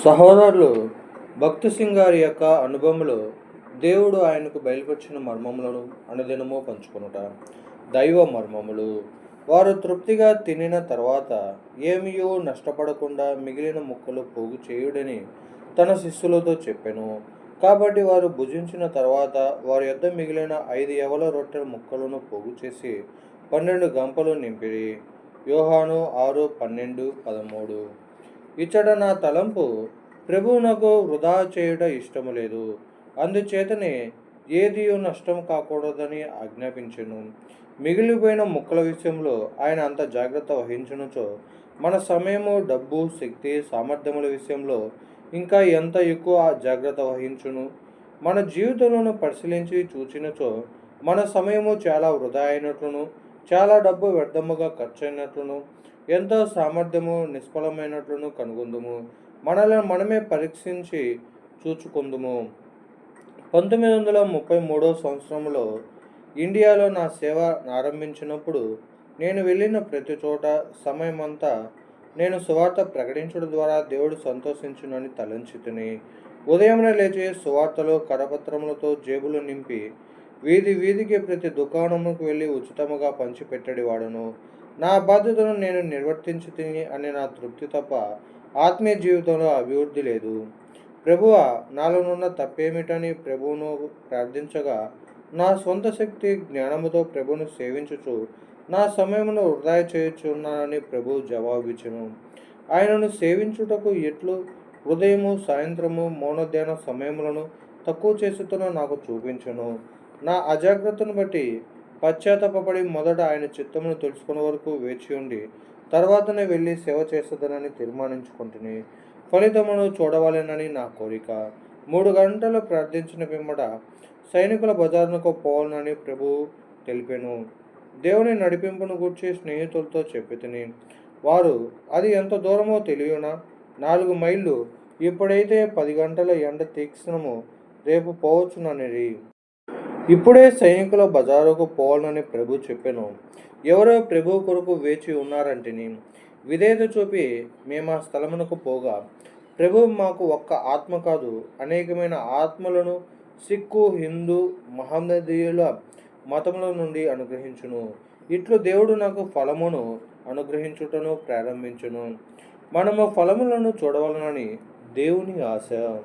సహోదరులు భక్తి సింగ్ గారి యొక్క అనుభవంలో దేవుడు ఆయనకు బయలుపరిచిన మర్మములను అనుదినము పంచుకొనుట దైవ మర్మములు. వారు తృప్తిగా తినిన తర్వాత ఏమియో నష్టపడకుండా మిగిలిన ముక్కలు పోగు చేయుడని తన శిష్యులతో చెప్పాను. కాబట్టి వారు భుజించిన తర్వాత వారి యొద్ద మిగిలిన ఐదు ఎవల రొట్టెల ముక్కలను పోగు చేసి పన్నెండు గంపలు నింపిరి. యోహాను ఆరు పన్నెండు పదమూడు. ఇచ్చట నా తలంపు ప్రభువునకు వృధా చేయుట ఇష్టము లేదు. అందుచేతనే ఏది నష్టం కాకూడదని ఆజ్ఞాపించను. మిగిలిపోయిన ముక్కల విషయంలో ఆయన అంత జాగ్రత్త వహించునుచో మన సమయము డబ్బు శక్తి సామర్థ్యముల విషయంలో ఇంకా ఎంత ఎక్కువ జాగ్రత్త వహించును? మన జీవితంలో పరిశీలించి చూచినచో మన సమయము చాలా వృధా అయినట్లును చాలా డబ్బు వ్యర్థముగా ఖర్చు అయినట్లును ఎంతో సామర్థ్యము నిష్ఫలమైనట్లును కనుగొందుము. మనల్ని మనమే పరీక్షించి చూచుకుందుము. పంతొమ్మిది వందల ముప్పై మూడో సంవత్సరంలో ఇండియాలో నా సేవ ఆరంభించినప్పుడు నేను వెళ్ళిన ప్రతి చోట సమయమంతా నేను సువార్త ప్రకటించడం ద్వారా దేవుడు సంతోషించునని తలంచితిని. ఉదయం లేచి సువార్తలు కరపత్రములతో జేబులు నింపి వీధి వీధికి ప్రతి దుకాణముకు వెళ్ళి ఉచితముగా పంచిపెట్టడి వాడును నా బాధ్యతను నేను నిర్వర్తించి తిని అనే నా తృప్తి తప్ప ఆత్మీయ జీవితంలో అభివృద్ధి లేదు. ప్రభువ నాలోనున్న తప్పేమిటని ప్రభువును ప్రార్థించగా నా సొంత శక్తి జ్ఞానముతో ప్రభును సేవించుచు నా సమయమును వృధా చేయుచున్నానని ప్రభు జవాబిచ్చును. ఆయనను సేవించుటకు ఎట్లు? ఉదయము సాయంత్రము మౌనధ్యాన సమయములను తక్కువ చేస్తున్న నాకు చూపించును. నా అజాగ్రత్తను బట్టి పశ్చాత్తాపడి మొదట ఆయన చిత్తమును తెలుసుకునే వరకు వేచి ఉండి తర్వాతనే వెళ్ళి సేవ చేస్తుందనని తీర్మానించుకుంటుని ఫలితమును చూడవాలేనని నా కోరిక. మూడు గంటలు ప్రార్థించిన పిమ్మట సైనికుల బజారునకు పోవాలని ప్రభు తెలిపాను. దేవుని నడిపింపును గూర్చి స్నేహితులతో చెప్పి తిని వారు అది ఎంత దూరమో తెలియనా? నాలుగు మైళ్ళు ఇప్పుడైతే పది గంటల ఎండ తీక్షణము రేపు పోవచ్చునని ఇప్పుడే సైనికుల బజారుకు పోవాలని ప్రభు చెప్పాను. ఎవరో ప్రభు కొరకు వేచి ఉన్నారంటిని. విధేయత చూపి మేము ఆ స్థలమునకు పోగా. ప్రభు మాకు ఒక్క ఆత్మ కాదు అనేకమైన ఆత్మలను సిక్కు హిందూ మహమ్మదీయుల మతముల నుండి అనుగ్రహించును. ఇట్లు దేవుడు నాకు ఫలమును అనుగ్రహించుటను ప్రారంభించును. మనము ఫలములను చూడవలనని దేవుని ఆశ.